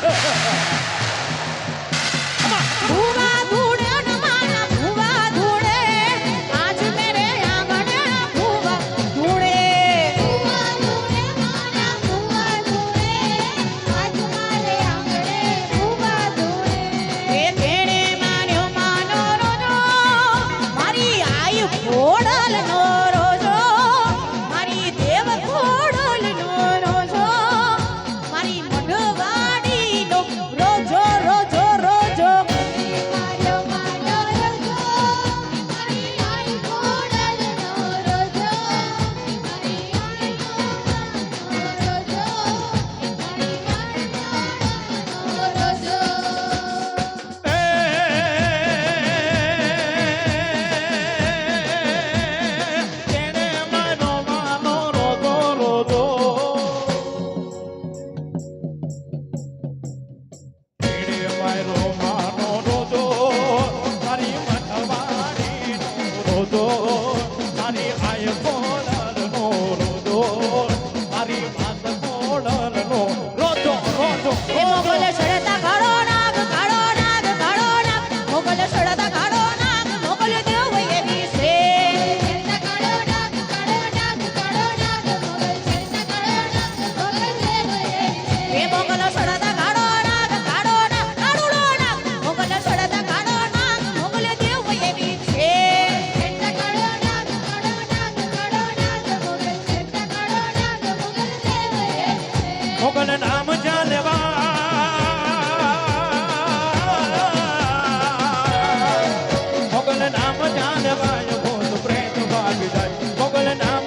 Come on. Mughal નામ જાલવા મોગલ નામ જાલવા મોગલ નામ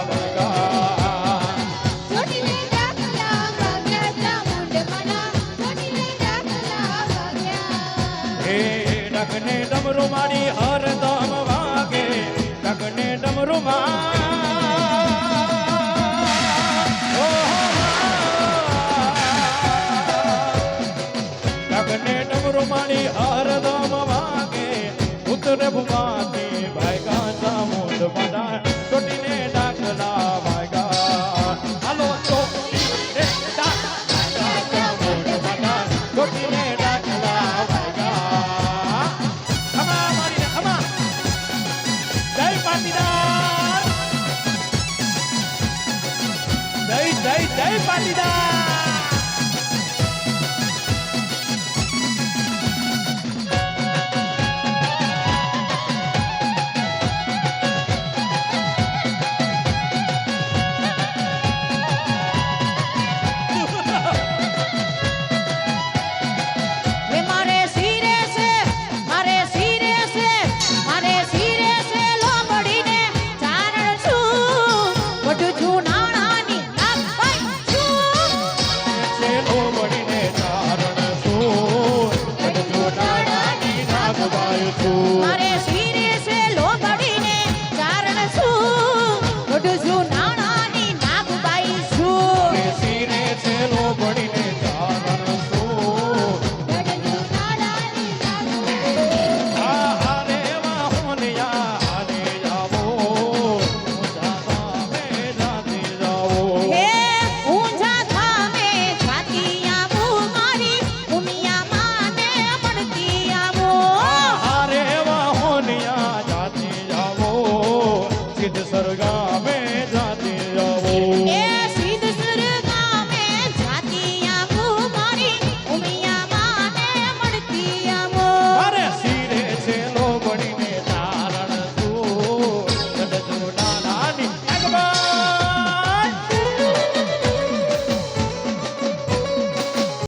ડમરુ મારી હરદમ વાગે ડગને ડમરુ ડગને Hey, buddy.